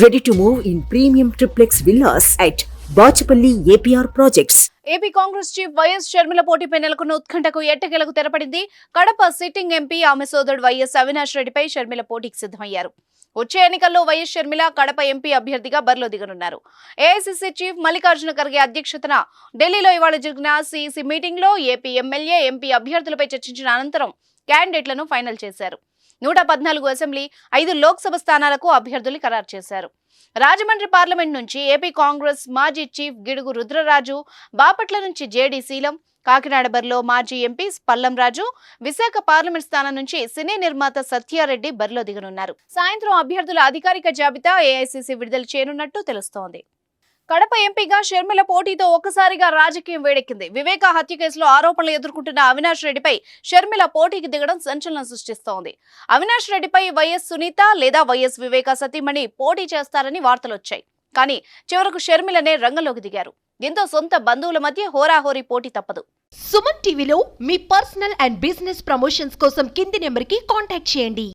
Ready to move in premium triplex villas at Bachupally APR projects AP Congress chief YS Sharmila పోటీపై నెలకొన్న ఉత్కంఠకు ఎట్టకేలకు తెరపడింది. Kadapa sitting MP ఆమె సోదరుడు YS Avinash రెడ్డిపై షర్మిల పోటీకి సిద్ధమయ్యారు. వచ్చే ఎన్నికల్లో వైఎస్ షర్మిల కడప ఎంపీ అభ్యర్థిగా బరిలో దిగనున్నారు. ఏఐసిసి చీఫ్ మల్లికార్జున ఖర్గే అధ్యక్షతన ఢిల్లీలో ఇవాళ జరిగిన సిఇసి మీటింగ్లో ఏపీ ఎమ్మెల్యే ఎంపీ అభ్యర్థులపై చర్చించిన అనంతరం క్యాండిడేట్లను ఫైనల్ చేశారు. నూట పద్నాలుగు అసెంబ్లీ ఐదు లోక్సభ స్థానాలకు అభ్యర్థులు ఖరారు చేశారు. రాజమండ్రి పార్లమెంట్ నుంచి ఏపీ కాంగ్రెస్ మాజీ చీఫ్ గిడుగు రుద్రరాజు బాపట్ల నుంచి జేడీ శీలం కాకినాడ బరిలో మాజీ ఎంపీ పల్లం రాజు విశాఖ పార్లమెంట్ స్థానం నుంచి సినీ నిర్మాత సత్యారెడ్డి బరిలో దిగనున్నారు. సాయంత్రం అభ్యర్థుల అధికారిక జాబితా ఏఐసిసి విడుదల చేయనున్నట్టు తెలుస్తోంది. కడప ఎంపీగా షర్మిల పోటీతో ఒక్కసారిగా రాజకీయం వేడెక్కింది. వివేక హత్య కేసులో ఆరోపణలు ఎదుర్కొంటున్న అవినాష్ రెడ్డిపై షర్మిల పోటీకి దిగడం సంచలనం సృష్టిస్తోంది. అవినాష్ రెడ్డిపై వైఎస్ సునీత లేదా వైఎస్ వివేక సతీమణి పోటీ చేస్తారని వార్తలొచ్చాయి కానీ చివరకు షర్మిలనే రంగంలోకి దిగారు. దీంతో సొంత బంధువుల మధ్య హోరాహోరీ పోటీ తప్పదు. సుమన్ టీవీలో మీ పర్సనల్ అండ్ బిజినెస్ ప్రమోషన్స్ కోసం కింది నెంబర్కి కాంటాక్ట్ చేయండి.